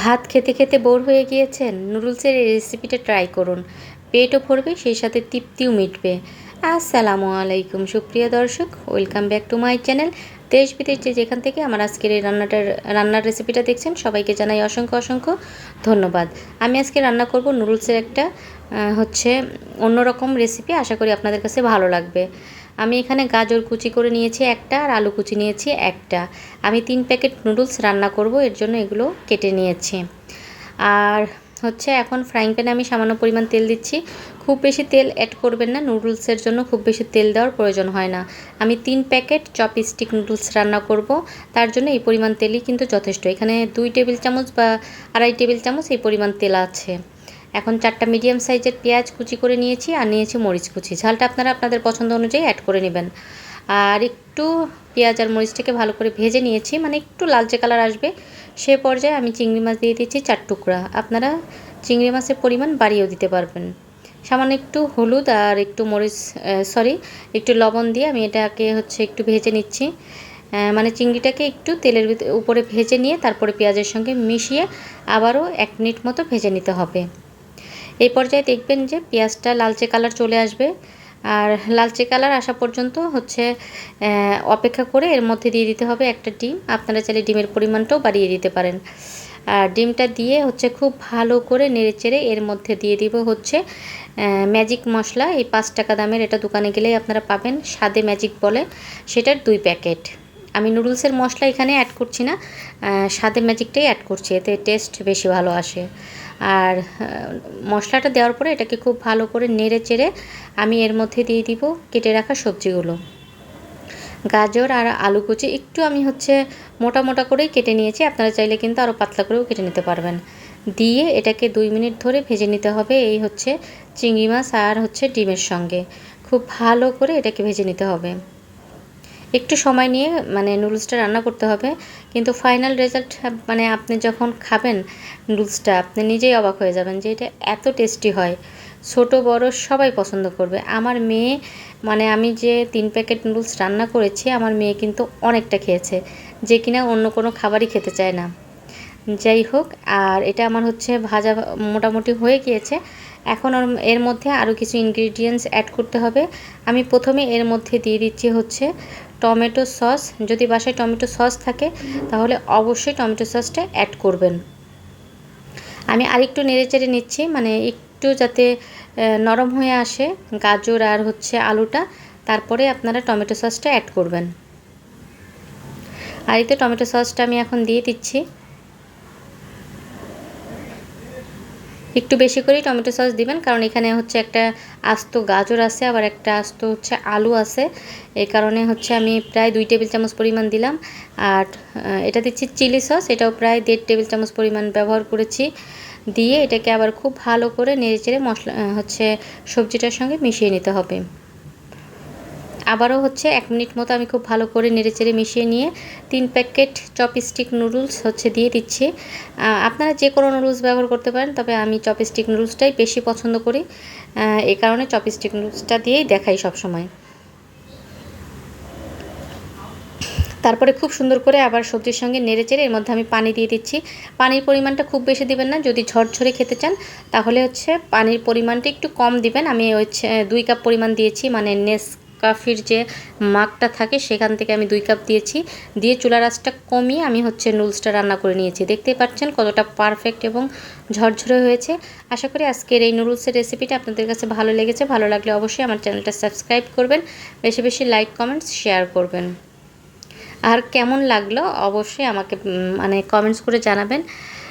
ভাত খেতে খেতে বোর হয়ে গিয়েছেন? নুডলসের এই রেসিপিটা ট্রাই করুন। পেটও ভরবে, সেই সাথে তৃপ্তিও মিটবে। আসসালামু আলাইকুম সুপ্রিয় দর্শক welcome back to my channel দেশ বিদেশ যে যেখান থেকে আমার আজকের এই রান্নাটার, রান্নার রেসিপিটা দেখছেন, সবাইকে জানাই অসংখ্য অসংখ্য ধন্যবাদ। আমি আজকে রান্না করব নুডলসের একটা হচ্ছে অন্যরকম রেসিপি আশা করি আপনাদের কাছে ভালো লাগবে। আমি এখানে গাজর কুচি করে নিয়েছি একটা আর আলু কুচি নিয়েছি একটা। আমি তিন প্যাকেট নুডলস রান্না করব, এর জন্য এগুলো কেটে নিয়েছি। আর হচ্ছে এখন ফ্রাইং প্যানে আমি সামান্য পরিমাণ তেল দিচ্ছি। খুব বেশি তেল অ্যাড করবেন না নুডলসের জন্য খুব বেশি তেল দেওয়ার প্রয়োজন হয় না। আমি তিন প্যাকেট চপস্টিক নুডলস রান্না করব, তার জন্য এই পরিমাণ তেলই কিন্তু যথেষ্ট। এখানে দুই টেবিল চামচ বা আড়াই টেবিল চামচ এই পরিমাণ তেল আছে। এখন চারটা মিডিয়াম সাইজের পেঁয়াজ কুচি করে নিয়েছি আর নিয়েছি মরিচ কুচি। ঝালটা আপনারা আপনাদের পছন্দ অনুযায়ী অ্যাড করে নেবেন। আর একটু পেঁয়াজ আর মরিচটাকে ভালো করে ভেজে নিয়েছি মানে একটু লালচে কালার আসবে। সে পর্যায়ে আমি চিংড়ি মাছ দিয়ে দিচ্ছি চার টুকরা। আপনারা চিংড়ি মাছের পরিমাণ বাড়িয়েও দিতে পারবেন। সামান্য একটু হলুদ আর একটু মরিচ সরি একটু লবণ দিয়ে আমি এটাকে হচ্ছে একটু ভেজে নিচ্ছি। মানে চিংড়িটাকে একটু তেলের উপরে ভেজে নিয়ে তারপরে পেঁয়াজের সঙ্গে মিশিয়ে আবারও এক মিনিট মতো ভেজে নিতে হবে। এই পর্যায়ে দেখবেন যে পেঁয়াজটা লালচে কালার চলে আসবে। আর লালচে কালার আসা পর্যন্ত হচ্ছে অপেক্ষা করে এর মধ্যে দিয়ে দিতে হবে একটা ডিম। আপনারা চাইলে ডিমের পরিমাণটাও বাড়িয়ে দিতে পারেন। আর ডিমটা দিয়ে হচ্ছে খুব ভালো করে নেড়ে চেড়ে এর মধ্যে দিয়ে দিব হচ্ছে ম্যাজিক মশলা। এই পাঁচ টাকা দামের এটা দোকানে গেলেই আপনারা পাবেন, স্বাদে ম্যাজিক বলে। সেটার দুই প্যাকেট। আমি নুডলসের মশলা এখানে অ্যাড করছি না স্বাদে ম্যাজিকটাই অ্যাড করছি, এতে টেস্ট বেশি ভালো আসে। আর মশলাটা দেওয়ার পরে এটাকে খুব ভালো করে নেড়ে চেড়ে আমি এর মধ্যে দিয়ে দিব কেটে রাখা সবজিগুলো। গাজর আর আলু কুচি একটু আমি হচ্ছে মোটা মোটা করেই কেটে নিয়েছি, আপনারা চাইলে কিন্তু আরও পাতলা করেও কেটে নিতে পারবেন। দিয়ে এটাকে দুই মিনিট ধরে ভেজে নিতে হবে এই হচ্ছে চিংড়ি মাছ আর হচ্ছে ডিমের সঙ্গে। খুব ভালো করে এটাকে ভেজে নিতে হবে। একটু সময় নিয়ে মানে নুডলসটা রান্না করতে হবে। কিন্তু ফাইনাল রেজাল্ট মানে আপনি যখন খাবেন নুডলসটা, আপনি নিজেই অবাক হয়ে যাবেন যে এটা এত টেস্টি হয়। ছোট, বড় সবাই পছন্দ করবে। আমার মেয়ে মানে আমি যে তিন প্যাকেট নুডলস রান্না করেছি, আমার মেয়ে কিন্তু অনেকটা খেয়েছে। যে কিনা অন্য কোনো খাবারই খেতে চায় না। যাই হোক আর এটা আমার হচ্ছে ভাজা মোটামুটি হয়ে গিয়েছে। এখন এর মধ্যে আরও কিছু ইনগ্রিডিয়েন্টস অ্যাড করতে হবে। আমি প্রথমে এর মধ্যে দিয়ে দিচ্ছি হচ্ছে টমেটো সস। যদি বাসায় টমেটো সস থাকে, তাহলে অবশ্যই টমেটো সসটা অ্যাড করবেন। আমি আরেকটু নেড়ে চেড়ে নিচ্ছি মানে একটু যাতে নরম হয়ে আসে গাজর আর হচ্ছে আলুটা, তারপরে আপনারা টমেটো সসটা অ্যাড করবেন। আর এই তো টমেটো সসটা আমি এখন দিয়ে দিচ্ছি। একটু বেশি করে টমেটো সস দিবেন, কারণ এখানে হচ্ছে একটা আস্ত গাজর আছে, আবার একটা আস্ত হচ্ছে আলু আছে। এই কারণে হচ্ছে আমি প্রায় দুই টেবিল চামচ পরিমাণ দিলাম। আর এটা দিচ্ছি চিলি সস, এটাও প্রায় দেড় টেবিল চামচ পরিমাণ ব্যবহার করেছি। দিয়ে এটাকে আবার খুব ভালো করে নেড়ে চেড়ে মশলা হচ্ছে সবজিটার সঙ্গে মিশিয়ে নিতে হবে। আবারও হচ্ছে এক মিনিট মতো আমি খুব ভালো করে নেড়ে চেড়ে মিশিয়ে নিয়ে তিন প্যাকেট চপস্টিক নুডলস হচ্ছে দিয়ে দিচ্ছি। আপনারা যে কোনো নুডলস ব্যবহার করতে পারেন, তবে আমি চপস্টিক নুডলসটাই বেশি পছন্দ করি। এই কারণে চপস্টিক নুডলসটা দিয়েই দেখাই সবসময়। তারপরে খুব সুন্দর করে আবার সবজির সঙ্গে নেড়ে চেড়ে এর মধ্যে আমি পানি দিয়ে দিচ্ছি। পানির পরিমাণটা খুব বেশি দিবেন না, যদি ঝরঝরে খেতে চান, তাহলে হচ্ছে পানির পরিমাণটা একটু কম দিবেন। আমি হচ্ছে দুই কাপ পরিমাণ দিয়েছি মানে নেস কাফির যে মাগটা থাকে, সেখান থেকে আমি দুই কাপ দিয়েছি। দিয়ে চুলার আঁচটা কমিয়ে আমি হচ্ছে নুডলসটা রান্না করে নিয়েছি। দেখতেই পাচ্ছেন কতটা পারফেক্ট এবং ঝরঝরে হয়েছে। আশা করি আজকের এই নুডলসের রেসিপিটা আপনাদের কাছে ভালো লেগেছে। ভালো লাগলে অবশ্যই আমার চ্যানেলটা সাবস্ক্রাইব করবেন। বেশি বেশি লাইক কমেন্টস শেয়ার করবেন। আর কেমন লাগল অবশ্যই আমাকে মানে কমেন্টস করে জানাবেন।